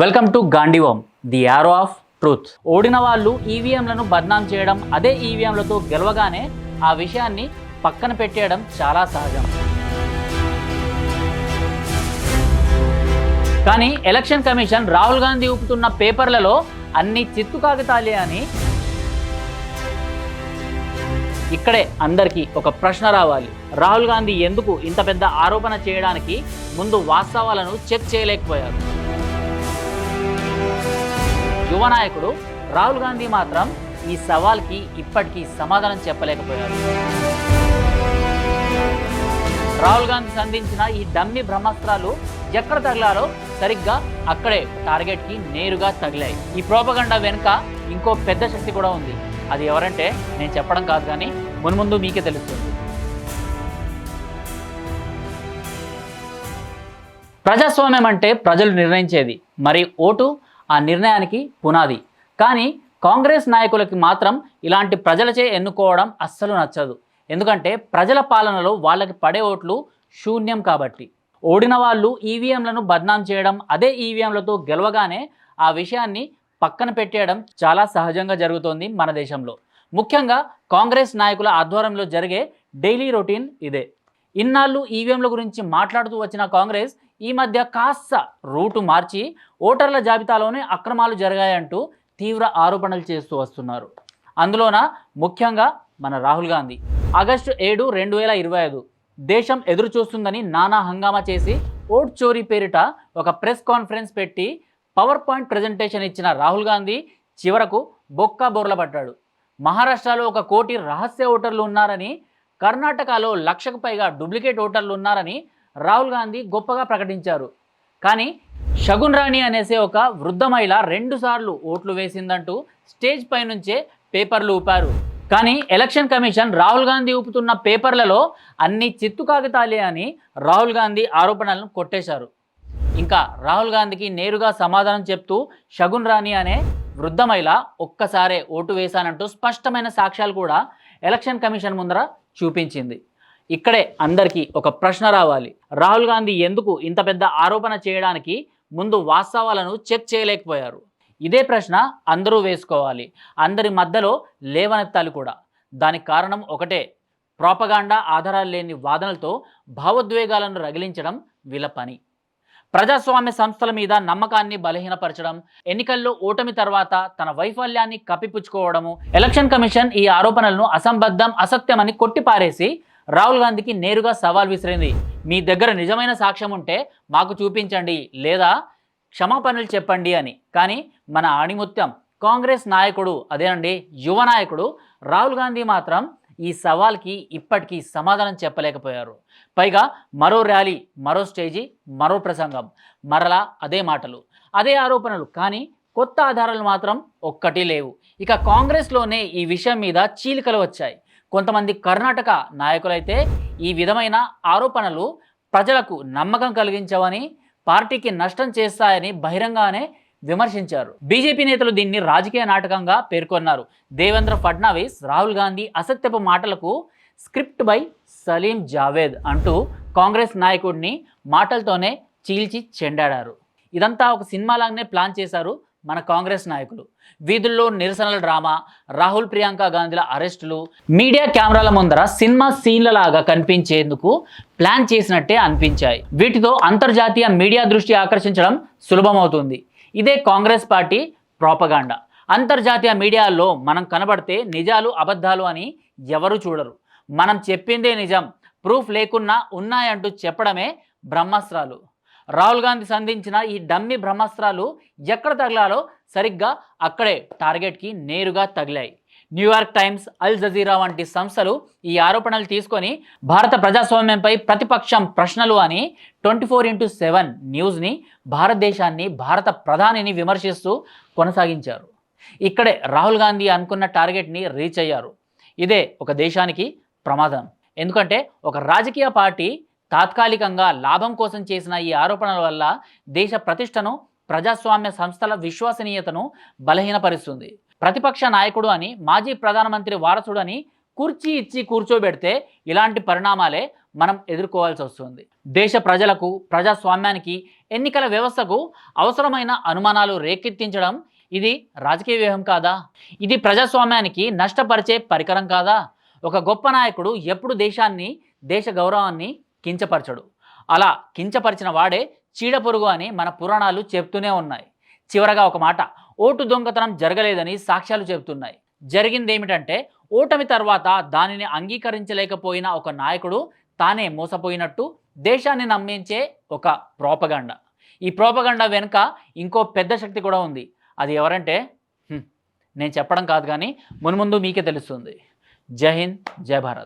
Welcome to Gandeevam the arrow of truth ఓడిన వాళ్ళు ఈవీఎంలను బద్నాం చేయడం అదే ఈవీఎంలతో గెలవగానే ఆ విషయాన్ని పక్కన పెట్టేయడం చాలా సహజం. కానీ ఎలక్షన్ కమిషన్ రాహుల్ గాంధీ ఊపుతున్న పేపర్లలో అన్ని చిత్తు కాగితాలే అని ఇక్కడే అందరికీ ఒక ప్రశ్న రావాలి. రాహుల్ గాంధీ ఎందుకు ఇంత పెద్ద ఆరోపణ చేయడానికి ముందు వాస్తవాలను చెక్ చేయలేకపోయారు? యువ నాయకుడు రాహుల్ గాంధీ మాత్రం ఈ సవాల్కి ఇప్పటికీ సమాధానం చెప్పలేకపోయారు. రాహుల్ గాంధీ సంధించిన ఈ డమ్మి బ్రహ్మాస్త్రాలు ఎక్కడ తగిలారో సరిగ్గా అక్కడే టార్గెట్కి నేరుగా తగిలాయి. ఈ ప్రోపగండా వెనుక ఇంకో పెద్ద శక్తి కూడా ఉంది. అది ఎవరంటే నేను చెప్పడం కాదు కానీ మున్ముందు మీకే తెలుస్తుంది. ప్రజాస్వామ్యం అంటే ప్రజలు నిర్ణయించేది. మరి ఓటు ఆ నిర్ణయానికి పునాది. కానీ కాంగ్రెస్ నాయకులకి మాత్రం ఇలాంటి ప్రజలచే ఎన్నుకోవడం అస్సలు నచ్చదు. ఎందుకంటే ప్రజల పాలనలో వాళ్ళకి పడే ఓట్లు శూన్యం కాబట్టి. ఓడిన వాళ్ళు ఈవీఎంలను బద్నాం చేయడం అదే ఈవీఎంలతో గెలవగానే ఆ విషయాన్ని పక్కన పెట్టేయడం చాలా సహజంగా జరుగుతోంది మన దేశంలో. ముఖ్యంగా కాంగ్రెస్ నాయకుల ఆధ్వర్యంలో జరిగే డైలీ రొటీన్ ఇదే. ఇన్నాళ్ళు ఈవీఎంల గురించి మాట్లాడుతూ వచ్చిన కాంగ్రెస్ ఈ మధ్య కాస్త రూటు మార్చి ఓటర్ల జాబితాలోనే అక్రమాలు జరిగాయంటూ తీవ్ర ఆరోపణలు చేస్తూ వస్తున్నారు. అందులోన ముఖ్యంగా మన రాహుల్ గాంధీ. ఆగస్టు ఏడు రెండు వేల ఇరవై ఐదు దేశం ఎదురు చూస్తుందని నానా హంగామా చేసి ఓట్ చోరీ పేరిట ఒక ప్రెస్ కాన్ఫరెన్స్ పెట్టి పవర్ పాయింట్ ప్రజెంటేషన్ ఇచ్చిన రాహుల్ గాంధీ చివరకు బొక్క బొర్ల పడ్డాడు. మహారాష్ట్రలో ఒక కోటి రహస్య ఓటర్లు ఉన్నారని కర్ణాటకలో లక్షకు పైగా డూప్లికేట్ ఓటర్లు ఉన్నారని రాహుల్ గాంధీ గొప్పగా ప్రకటించారు. కానీ షగున్ రాణి అనేసే ఒక వృద్ధ మహిళ రెండుసార్లు ఓట్లు వేసిందంటూ స్టేజ్ పై నుంచే పేపర్లు ఊపారు. కానీ ఎలక్షన్ కమిషన్ రాహుల్ గాంధీ ఊపుతున్న పేపర్లలో అన్ని చిత్తు కాగితాలే అని రాహుల్ గాంధీ ఆరోపణలను కొట్టేశారు. ఇంకా రాహుల్ గాంధీకి నేరుగా సమాధానం చెప్తూ షగున్ రాణి అనే వృద్ధ మహిళ ఒక్కసారే ఓటు వేశానంటూ స్పష్టమైన సాక్ష్యాలు కూడా ఎలక్షన్ కమిషన్ ముందర చూపించింది. ఇక్కడే అందరికీ ఒక ప్రశ్న రావాలి. రాహుల్ గాంధీ ఎందుకు ఇంత పెద్ద ఆరోపణ చేయడానికి ముందు వాస్తవాలను చెక్ చేయలేకపోయారు? ఇదే ప్రశ్న అందరూ వేసుకోవాలి. అందరి మధ్యలో లేవనెత్తాలి కూడా. దానికి కారణం ఒకటే. ప్రోపగాండా ఆధారాలు లేని వాదనలతో భావోద్వేగాలను రగిలించడం వీళ్ళ పని. ప్రజాస్వామ్య సంస్థల మీద నమ్మకాన్ని బలహీనపరచడం ఎన్నికల్లో ఓటమి తర్వాత తన వైఫల్యాన్ని కప్పిపుచ్చుకోవడము ఎలక్షన్ కమిషన్ ఈ ఆరోపణలను అసంబద్ధం అసత్యమని కొట్టిపారేసి రాహుల్ గాంధీకి నేరుగా సవాల్ విసిరింది. మీ దగ్గర నిజమైన సాక్ష్యం ఉంటే మాకు చూపించండి లేదా క్షమాపణలు చెప్పండి అని. కానీ మన ఆణిముత్యం కాంగ్రెస్ నాయకుడు అదేనండి యువ నాయకుడు రాహుల్ గాంధీ మాత్రం ఈ సవాల్కి ఇప్పటికీ సమాధానం చెప్పలేకపోయారు. పైగా మరో ర్యాలీ మరో స్టేజీ మరో ప్రసంగం మరలా అదే మాటలు అదే ఆరోపణలు. కానీ కొత్త ఆధారాలు మాత్రం ఒక్కటి లేవు. ఇక కాంగ్రెస్లోనే ఈ విషయం మీద చీలికలు వచ్చాయి. కొంతమంది కర్ణాటక నాయకులైతే ఈ విధమైన ఆరోపణలు ప్రజలకు నమ్మకం కలిగించవని పార్టీకి నష్టం చేస్తాయని బహిరంగానే విమర్శించారు. బీజేపీ నేతలు దీన్ని రాజకీయ నాటకంగా పేర్కొన్నారు. దేవేంద్ర ఫడ్నవీస్ రాహుల్ గాంధీ అసత్యపు మాటలకు స్క్రిప్ట్ బై సలీం జావేద్ అంటూ కాంగ్రెస్ నాయకుడిని మాటలతోనే చీల్చి చెండాడారు. ఇదంతా ఒక సినిమా లాగానే ప్లాన్ చేశారు. మన కాంగ్రెస్ నాయకులు. వీధుల్లో నిరసనల డ్రామా రాహుల్ ప్రియాంక గాంధీల అరెస్టులు మీడియా కెమెరాల ముందర సినిమా సీన్లలాగా కనిపించేందుకు ప్లాన్ చేసినట్టే అనిపించాయి. వీటితో అంతర్జాతీయ మీడియా దృష్టి ఆకర్షించడం సులభమవుతుంది. ఇదే కాంగ్రెస్ పార్టీ ప్రోపగాండా. అంతర్జాతీయ మీడియాలో మనం కనబడితే నిజాలు అబద్ధాలు అని ఎవరు చూడరు. మనం చెప్పిందే నిజం. ప్రూఫ్ లేకున్నా ఉన్నాయంటూ చెప్పడమే బ్రహ్మాస్త్రాలు. రాహుల్ గాంధీ సంధించిన ఈ డమ్మి బ్రహ్మాస్త్రాలు ఎక్కడ తగిలాలో సరిగ్గా అక్కడే టార్గెట్కి నేరుగా తగిలాయి. న్యూయార్క్ టైమ్స్ అల్ జజీరా వంటి సంస్థలు ఈ ఆరోపణలు తీసుకొని భారత ప్రజాస్వామ్యంపై ప్రతిపక్షం ప్రశ్నలు అని ట్వంటీ ఫోర్ ఇంటూ సెవెన్ న్యూస్ని భారతదేశాన్ని భారత ప్రధానిని విమర్శిస్తూ కొనసాగించారు. ఇక్కడే రాహుల్ గాంధీ అనుకున్న టార్గెట్ని రీచ్ అయ్యారు. ఇదే ఒక దేశానికి ప్రమాదం. ఎందుకంటే ఒక రాజకీయ పార్టీ తాత్కాలికంగా లాభం కోసం చేసిన ఈ ఆరోపణల వల్ల దేశ ప్రతిష్టను ప్రజాస్వామ్య సంస్థల విశ్వసనీయతను బలహీనపరుస్తుంది. ప్రతిపక్ష నాయకుడు అని మాజీ ప్రధానమంత్రి వారసుడు అని కుర్చీ ఇచ్చి కూర్చోబెడితే ఇలాంటి పరిణామాలే మనం ఎదుర్కోవాల్సి వస్తుంది. దేశ ప్రజలకు ప్రజాస్వామ్యానికి ఎన్నికల వ్యవస్థకు అవసరమైన అనుమానాలు రేకెత్తించడం ఇది రాజకీయ వ్యూహం కాదా? ఇది ప్రజాస్వామ్యానికి నష్టపరిచే పరికరం కాదా? ఒక గొప్ప నాయకుడు ఎప్పుడు దేశాన్ని దేశ గౌరవాన్ని కించపరచడు. అలా కించపరిచిన వాడే చీడపురుగు అని మన పురాణాలు చెప్తూనే ఉన్నాయి. చివరగా ఒక మాట ఓటు దొంగతనం జరగలేదని సాక్ష్యాలు చెబుతున్నాయి. జరిగింది ఏమిటంటే ఓటమి తర్వాత దానిని అంగీకరించలేకపోయిన ఒక నాయకుడు తానే మోసపోయినట్టు దేశాన్ని నమ్మించే ఒక ప్రోపగండ. ఈ ప్రోపగండ వెనుక ఇంకో పెద్ద శక్తి కూడా ఉంది. అది ఎవరంటే హ్మ్, నేను చెప్పడం కాదు కానీ మున్ముందు మీకే తెలుస్తుంది. జై హింద్ జై భారత్.